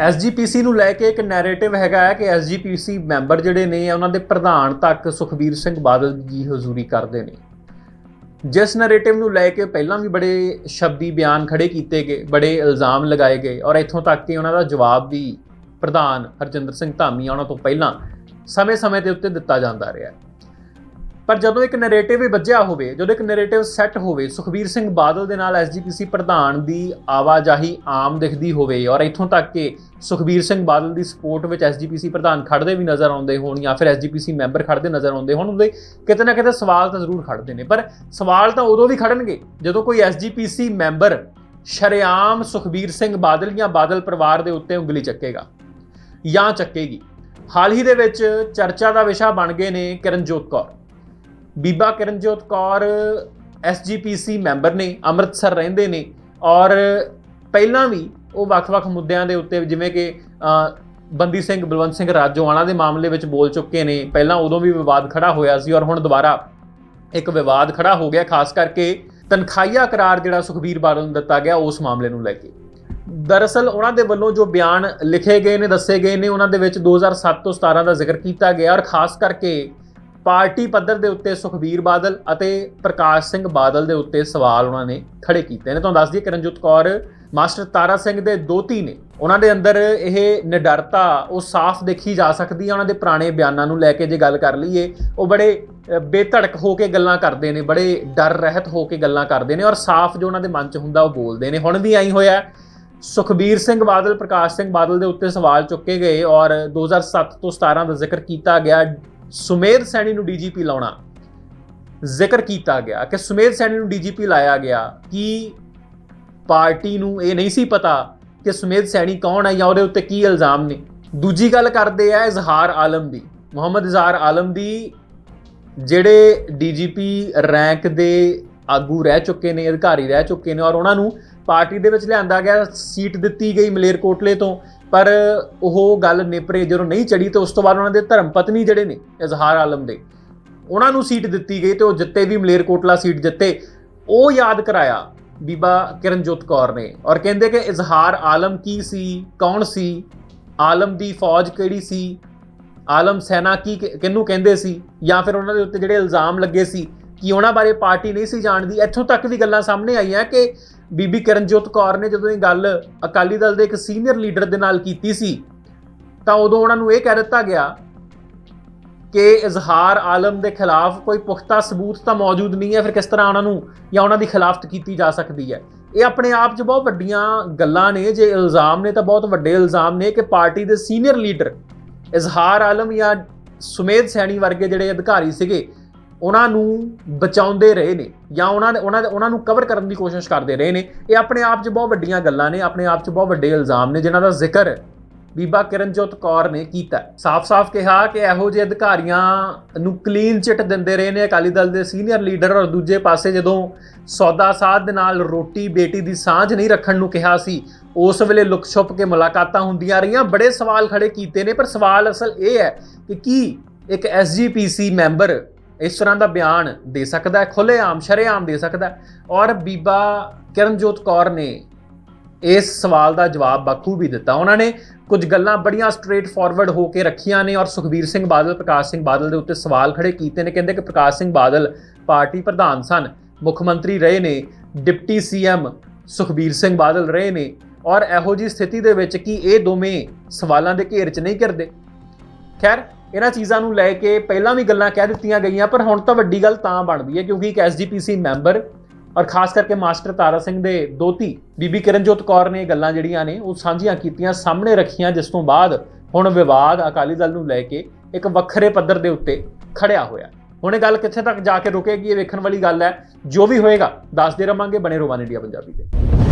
SGPC ਨੂੰ ਲੈ ਕੇ ਇੱਕ ਨੈਰੇਟਿਵ ਹੈਗਾ ਹੈ ਕਿ ਐਸਜੀਪੀਸੀ ਮੈਂਬਰ ਜਿਹੜੇ ਨੇ ਉਹਨਾਂ ਦੇ ਪ੍ਰਧਾਨ ਤੱਕ ਸੁਖਬੀਰ ਸਿੰਘ ਬਾਦਲ ਜੀ ਹਜ਼ੂਰੀ ਕਰਦੇ ਨੇ ਜਿਸ ਨੈਰੇਟਿਵ ਨੂੰ ਲੈ ਕੇ ਪਹਿਲਾਂ ਵੀ ਬੜੇ ਸ਼ਬਦੀ ਬਿਆਨ ਖੜੇ ਕੀਤੇ ਗਏ, ਬੜੇ ਇਲਜ਼ਾਮ ਲਗਾਏ ਗਏ ਔਰ ਇੱਥੋਂ ਤੱਕ ਕਿ ਉਹਨਾਂ ਦਾ ਜਵਾਬ ਵੀ ਪ੍ਰਧਾਨ ਹਰਜਿੰਦਰ ਸਿੰਘ ਧਾਮੀ ਉਹਨਾਂ ਤੋਂ ਪਹਿਲਾਂ ਸਮੇਂ-ਸਮੇਂ ਦੇ ਉੱਤੇ ਦਿੱਤਾ ਜਾਂਦਾ ਰਿਹਾ ਹੈ। ਪਰ ਜਦੋਂ ਇੱਕ ਨੈਰੇਟਿਵ ਹੀ ਵੱਜਿਆ ਹੋਵੇ, ਜਦੋਂ ਇੱਕ ਨੈਰੇਟਿਵ ਸੈੱਟ ਹੋਵੇ, ਸੁਖਬੀਰ ਸਿੰਘ ਬਾਦਲ ਦੇ ਨਾਲ ਐਸਜੀਪੀਸੀ ਪ੍ਰਧਾਨ ਦੀ ਆਵਾਜਾਈ ਆਮ ਦਿਖਦੀ ਹੋਵੇ ਔਰ ਇੱਥੋਂ ਤੱਕ ਕਿ ਸੁਖਬੀਰ ਸਿੰਘ ਬਾਦਲ ਦੀ ਸਪੋਰਟ ਵਿੱਚ ਐਸਜੀਪੀਸੀ ਪ੍ਰਧਾਨ ਖੜਦੇ ਵੀ ਨਜ਼ਰ ਆਉਂਦੇ ਹੋਣ ਜਾਂ ਫਿਰ ਐਸਜੀਪੀਸੀ ਮੈਂਬਰ ਖੜਦੇ ਨਜ਼ਰ ਆਉਂਦੇ ਹੋਣ, ਉਹਦੇ ਕਿਤੇ ਨਾ ਕਿਤੇ ਸਵਾਲ ਤਾਂ ਜ਼ਰੂਰ ਖੜਦੇ ਨੇ। ਪਰ ਸਵਾਲ ਤਾਂ ਉਦੋਂ ਵੀ ਖੜਨਗੇ ਜਦੋਂ ਕੋਈ ਐਸਜੀਪੀਸੀ ਮੈਂਬਰ ਸ਼ਰੇਆਮ ਸੁਖਬੀਰ ਸਿੰਘ ਬਾਦਲ ਜਾਂ ਬਾਦਲ ਪਰਿਵਾਰ ਦੇ ਉੱਤੇ ਉਂਗਲੀ ਚੱਕੇਗਾ ਜਾਂ ਚੱਕੇਗੀ। ਹਾਲ ਹੀ ਦੇ ਵਿੱਚ ਚਰਚਾ ਦਾ ਵਿਸ਼ਾ ਬਣ ਗਏ ਨੇ ਕਿਰਨਜੋਤ ਕੌਰ। ਬੀਬਾ ਕਿਰਨਜੋਤ ਕੌਰ ਐਸਜੀਪੀਸੀ ਮੈਂਬਰ ਨੇ, ਅੰਮ੍ਰਿਤਸਰ ਰਹਿੰਦੇ ਨੇ ਔਰ ਪਹਿਲਾਂ ਵੀ ਉਹ ਵੱਖ-ਵੱਖ ਮੁੱਦਿਆਂ ਦੇ ਉੱਤੇ ਜਿਵੇਂ ਕਿ ਬੰਦੀ ਸਿੰਘ, ਬਲਵੰਤ ਸਿੰਘ ਰਾਜੋਆਣਾ ਦੇ ਮਾਮਲੇ ਵਿੱਚ ਬੋਲ ਚੁੱਕੇ ਨੇ। ਪਹਿਲਾਂ ਉਦੋਂ ਵੀ ਵਿਵਾਦ ਖੜਾ ਹੋਇਆ ਸੀ ਔਰ ਹੁਣ ਦੁਬਾਰਾ ਇੱਕ ਵਿਵਾਦ ਖੜਾ ਹੋ ਗਿਆ, ਖਾਸ ਕਰਕੇ ਤਨਖਾਹੀਆ ਕਰਾਰ ਜਿਹੜਾ ਸੁਖਬੀਰ ਬਾਦਲ ਨੂੰ ਦਿੱਤਾ ਗਿਆ ਉਸ ਮਾਮਲੇ ਨੂੰ ਲੈ ਕੇ। ਦਰਅਸਲ ਉਹਨਾਂ ਦੇ ਵੱਲੋਂ ਜੋ ਬਿਆਨ ਲਿਖੇ ਗਏ ਨੇ, ਦੱਸੇ ਗਏ ਨੇ, ਉਹਨਾਂ ਦੇ ਵਿੱਚ 2007 ਤੋਂ 17 ਦਾ ਜ਼ਿਕਰ ਕੀਤਾ ਗਿਆ ਔਰ ਖਾਸ ਕਰਕੇ ਪਾਰਟੀ ਪੱਧਰ ਦੇ ਉੱਤੇ ਸੁਖਬੀਰ ਬਾਦਲ ਅਤੇ ਪ੍ਰਕਾਸ਼ ਸਿੰਘ ਬਾਦਲ ਦੇ ਉੱਤੇ ਸਵਾਲ ਉਹਨਾਂ ਨੇ ਖੜੇ ਕੀਤੇ ਨੇ। ਤੁਹਾਨੂੰ ਦੱਸ ਦਈਏ, ਕਿਰਨਜੋਤ ਕੌਰ, ਮਾਸਟਰ ਤਾਰਾ ਸਿੰਘ ਦੇ ਦੋਤੀ ਨੇ। ਉਹਨਾਂ ਦੇ ਅੰਦਰ ਇਹ ਨਿਡਰਤਾ, ਉਹ ਸਾਫ਼ ਦੇਖੀ ਜਾ ਸਕਦੀ ਹੈ ਉਹਨਾਂ ਦੇ ਪੁਰਾਣੇ ਬਿਆਨਾਂ ਨੂੰ ਲੈ ਕੇ ਜੇ ਗੱਲ ਕਰ ਲਈਏ, ਉਹ ਬੜੇ ਬੇਧੜਕ ਹੋ ਕੇ ਗੱਲਾਂ ਕਰਦੇ ਨੇ, ਬੜੇ ਡਰ ਰਹਿਤ ਹੋ ਕੇ ਗੱਲਾਂ ਕਰਦੇ ਨੇ ਔਰ ਸਾਫ਼ ਜੋ ਉਹਨਾਂ ਦੇ ਮਨ 'ਚ ਹੁੰਦਾ ਉਹ ਬੋਲਦੇ ਨੇ। ਹੁਣ ਵੀ ਆਈ ਹੋਇਆ, ਸੁਖਬੀਰ ਸਿੰਘ ਬਾਦਲ, ਪ੍ਰਕਾਸ਼ ਸਿੰਘ ਬਾਦਲ ਦੇ ਉੱਤੇ ਸਵਾਲ ਚੁੱਕੇ ਗਏ ਔਰ 2007 ਤੋਂ 17 ਦਾ ਜ਼ਿਕਰ ਕੀਤਾ ਗਿਆ। ਸੁਮੇਧ ਸੈਣੀ ਨੂੰ ਡੀਜੀਪੀ ਲਾਉਣਾ। ਜ਼ਿਕਰ ਕੀਤਾ ਗਿਆ ਕਿ ਸੁਮੇਧ ਸੈਣੀ ਨੂੰ ਡੀਜੀਪੀ ਲਾਇਆ ਗਿਆ ਕਿ ਪਾਰਟੀ ਨੂੰ ਇਹ ਨਹੀਂ ਸੀ ਪਤਾ ਕਿ ਸੁਮੇਧ ਸੈਣੀ ਕੌਣ ਹੈ ਜਾਂ ਉਹਦੇ ਉੱਤੇ ਕੀ ਇਲਜ਼ਾਮ ਨੇ। ਦੂਜੀ ਗੱਲ ਕਰਦੇ ਆ ਇਜ਼ਹਾਰ ਆਲਮ ਦੀ। ਮੁਹੰਮਦ ਇਜ਼ਹਾਰ ਆਲਮ ਦੀ ਜਿਹੜੇ ਡੀਜੀਪੀ ਰੈਂਕ ਦੇ ਆਗੂ ਰਹਿ ਚੁੱਕੇ ਨੇ, ਅਧਿਕਾਰੀ ਰਹਿ ਚੁੱਕੇ ਨੇ ਔਰ ਉਹਨਾਂ ਨੂੰ ਪਾਰਟੀ ਦੇ ਵਿੱਚ ਲਿਆਂਦਾ ਗਿਆ, ਸੀਟ ਦਿੱਤੀ ਗਈ ਮਲੇਰਕੋਟਲੇ ਤੋਂ। ਪਰ ਉਹ ਗੱਲ ਨੇਪਰੇ ਜਦੋਂ ਨਹੀਂ ਚੜੀ ਤੇ ਉਸ ਤੋਂ ਬਾਅਦ ਉਹਨਾਂ ਦੇ ਧਰਮ ਪਤਨੀ ਜਿਹੜੇ ਨੇ, ਇਜ਼ਹਾਰ ਆਲਮ ਦੇ, ਉਹਨਾਂ ਨੂੰ ਸੀਟ ਦਿੱਤੀ ਗਈ ਤੇ ਉਹ ਜਿੱਤੇ ਵੀ ਮਲੇਰਕੋਟਲਾ ਸੀਟ ਜਿੱਤੇ, ਉਹ ਯਾਦ ਕਰਾਇਆ ਬੀਬਾ ਕਿਰਨਜੋਤ ਕੌਰ ਨੇ ਔਰ ਕਹਿੰਦੇ ਕਿ ਇਜ਼ਹਾਰ ਆਲਮ ਕੀ ਸੀ, ਕੌਣ ਸੀ, ਆਲਮ ਦੀ ਫੌਜ ਕਿਹੜੀ ਸੀ, ਆਲਮ ਸੈਨਾ ਕੀ ਕਿ- ਕਿਹਨੂੰ ਕਹਿੰਦੇ ਸੀ ਜਾਂ ਫਿਰ ਉਹਨਾਂ ਦੇ ਉੱਤੇ ਜਿਹੜੇ ਇਲਜ਼ਾਮ ਲੱਗੇ ਸੀ ਕਿ ਉਹਨਾਂ ਬਾਰੇ ਪਾਰਟੀ ਨਹੀਂ ਸੀ ਜਾਣਦੀ, ਇੱਥੋਂ ਤੱਕ ਵੀ ਗੱਲਾਂ ਸਾਹਮਣੇ ਆਈਆਂ ਕਿ ਬੀਬੀ ਕਿਰਨਜੋਤ ਕੌਰ ਨੇ ਜਦੋਂ ਇਹ ਗੱਲ ਅਕਾਲੀ ਦਲ ਦੇ ਇੱਕ ਸੀਨੀਅਰ ਲੀਡਰ ਦੇ ਨਾਲ ਕੀਤੀ ਸੀ, ਤਾਂ ਉਦੋਂ ਉਹਨਾਂ ਨੂੰ ਇਹ ਕਹਿ ਦਿੱਤਾ ਗਿਆ ਕਿ ਇਜ਼ਹਾਰ ਆਲਮ ਦੇ ਖਿਲਾਫ ਕੋਈ ਪੁਖਤਾ ਸਬੂਤ ਤਾਂ ਮੌਜੂਦ ਨਹੀਂ ਹੈ, ਫਿਰ ਕਿਸ ਤਰ੍ਹਾਂ ਉਹਨਾਂ ਨੂੰ ਜਾਂ ਉਹਨਾਂ ਦੀ ਖਿਲਾਫਤ ਕੀਤੀ ਜਾ ਸਕਦੀ ਹੈ? ਇਹ ਆਪਣੇ ਆਪ 'ਚ ਬਹੁਤ ਵੱਡੀਆਂ ਗੱਲਾਂ ਨੇ, ਜੇ ਇਲਜ਼ਾਮ ਨੇ ਤਾਂ ਬਹੁਤ ਵੱਡੇ ਇਲਜ਼ਾਮ ਨੇ ਕਿ ਪਾਰਟੀ ਦੇ ਸੀਨੀਅਰ ਲੀਡਰ ਇਜ਼ਹਾਰ ਆਲਮ ਜਾਂ ਸੁਮੇਧ ਸੈਣੀ ਵਰਗੇ ਜਿਹੜੇ ਅਧਿਕਾਰੀ ਸੀਗੇ ਉਹਨਾਂ ਨੂੰ ਬਚਾਉਂਦੇ ਰਹੇ ਨੇ ਜਾਂ ਉਹਨਾਂ ਨੇ ਉਹਨਾਂ ਦੇ ਉਹਨਾਂ ਨੂੰ ਕਵਰ ਕਰਨ ਦੀ ਕੋਸ਼ਿਸ਼ ਕਰਦੇ ਰਹੇ ਨੇ। ਇਹ ਆਪਣੇ ਆਪ 'ਚ ਬਹੁਤ ਵੱਡੀਆਂ ਗੱਲਾਂ ਨੇ, ਆਪਣੇ ਆਪ 'ਚ ਬਹੁਤ ਵੱਡੇ ਇਲਜ਼ਾਮ ਨੇ, ਜਿਨ੍ਹਾਂ ਦਾ ਜ਼ਿਕਰ ਬੀਬਾ ਕਿਰਨਜੋਤ ਕੌਰ ਨੇ ਕੀਤਾ। ਸਾਫ਼-ਸਾਫ਼ ਕਿਹਾ ਕਿ ਇਹੋ ਜਿਹੇ ਅਧਿਕਾਰੀਆਂ ਨੂੰ ਕਲੀਨ ਚਿੱਟ ਦਿੰਦੇ ਰਹੇ ਨੇ। ਅਕਾਲੀ ਦਲ ਦੇ ਸੀਨੀਅਰ ਲੀਡਰ ਔਰ ਦੂਜੇ ਪਾਸੇ ਜਦੋਂ ਸੌਦਾ ਸਾਧ ਦੇ ਨਾਲ ਰੋਟੀ ਬੇਟੀ ਦੀ ਸਾਂਝ ਨਹੀਂ ਰੱਖਣ ਨੂੰ ਕਿਹਾ ਸੀ, ਉਸ ਵੇਲੇ ਲੁਕ ਛੁਪ ਕੇ ਮੁਲਾਕਾਤਾਂ ਹੁੰਦੀਆਂ ਰਹੀਆਂ। ਬੜੇ ਸਵਾਲ ਖੜੇ ਕੀਤੇ ਨੇ, ਪਰ ਸਵਾਲ ਅਸਲ ਇਹ ਹੈ ਕਿ ਕੀ ਇੱਕ ਐਸਜੀਪੀਸੀ ਮੈਂਬਰ ਇਸ ਤਰ੍ਹਾਂ ਦਾ ਬਿਆਨ ਦੇ ਸਕਦਾ ਹੈ, ਖੁੱਲ੍ਹੇਆਮ, ਸ਼ਰੇਆਮ ਦੇ ਸਕਦਾ ਔਰ ਬੀਬਾ ਕਿਰਨਜੋਤ ਕੌਰ ਨੇ ਇਸ ਸਵਾਲ ਦਾ ਜਵਾਬ ਬਾਖੂਬੀ ਦਿੱਤਾ। ਉਹਨਾਂ ਨੇ ਕੁਝ ਗੱਲਾਂ ਬੜੀਆਂ ਸਟ੍ਰੇਟ ਫਾਰਵਰਡ ਹੋ ਕੇ ਰੱਖੀਆਂ ਨੇ ਔਰ ਸੁਖਬੀਰ ਸਿੰਘ ਬਾਦਲ, ਪ੍ਰਕਾਸ਼ ਸਿੰਘ ਬਾਦਲ ਦੇ ਉੱਤੇ ਸਵਾਲ ਖੜੇ ਕੀਤੇ ਨੇ। ਕਹਿੰਦੇ ਕਿ ਪ੍ਰਕਾਸ਼ ਸਿੰਘ ਬਾਦਲ ਪਾਰਟੀ ਪ੍ਰਧਾਨ ਸਨ, ਮੁੱਖ ਮੰਤਰੀ ਰਹੇ ਨੇ, ਡਿਪਟੀ ਸੀਐਮ ਸੁਖਬੀਰ ਸਿੰਘ ਬਾਦਲ ਰਹੇ ਨੇ। ਔਰ ਇਹੋ ਜੀ ਸਥਿਤੀ ਦੇ ਵਿੱਚ ਕਿ ਇਹ ਦੋਵੇਂ ਸਵਾਲਾਂ ਦੇ ਘੇਰ 'ਚ ਨਹੀਂ ਕਰਦੇ ਖੈਰ ਇਹਨਾਂ ਚੀਜ਼ਾਂ ਨੂੰ ਲੈ ਕੇ ਪਹਿਲਾਂ ਵੀ ਗੱਲਾਂ ਕਹਿ ਦਿੱਤੀਆਂ ਗਈਆਂ, ਪਰ ਹੁਣ ਤਾਂ ਵੱਡੀ ਗੱਲ ਤਾਂ ਬਣਦੀ ਹੈ ਕਿਉਂਕਿ ਇੱਕ ਐਸਜੀਪੀਸੀ ਮੈਂਬਰ ਔਰ ਖਾਸ ਕਰਕੇ ਮਾਸਟਰ ਤਾਰਾ ਸਿੰਘ ਦੇ ਦੋਤੀ ਬੀਬੀ ਕਿਰਨਜੋਤ ਕੌਰ ਨੇ ਇਹ ਗੱਲਾਂ ਜਿਹੜੀਆਂ ਨੇ ਉਹ ਸਾਂਝੀਆਂ ਕੀਤੀਆਂ, ਸਾਹਮਣੇ ਰੱਖੀਆਂ, ਜਿਸ ਤੋਂ ਬਾਅਦ ਹੁਣ ਵਿਵਾਦ ਅਕਾਲੀ ਦਲ ਨੂੰ ਲੈ ਕੇ ਇੱਕ ਵੱਖਰੇ ਪੱਧਰ ਦੇ ਉੱਤੇ ਖੜਿਆ ਹੋਇਆ। ਹੁਣ ਇਹ ਗੱਲ ਕਿੱਥੇ ਤੱਕ ਜਾ ਕੇ ਰੁਕੇਗੀ, ਇਹ ਵੇਖਣ ਵਾਲੀ ਗੱਲ ਹੈ। ਜੋ ਵੀ ਹੋਏਗਾ, ਦੱਸਦੇ ਰਵਾਂਗੇ, ਬਣੇ ਰੋਵਾਨ ਇੰਡੀਆ ਪੰਜਾਬੀ ਤੇ।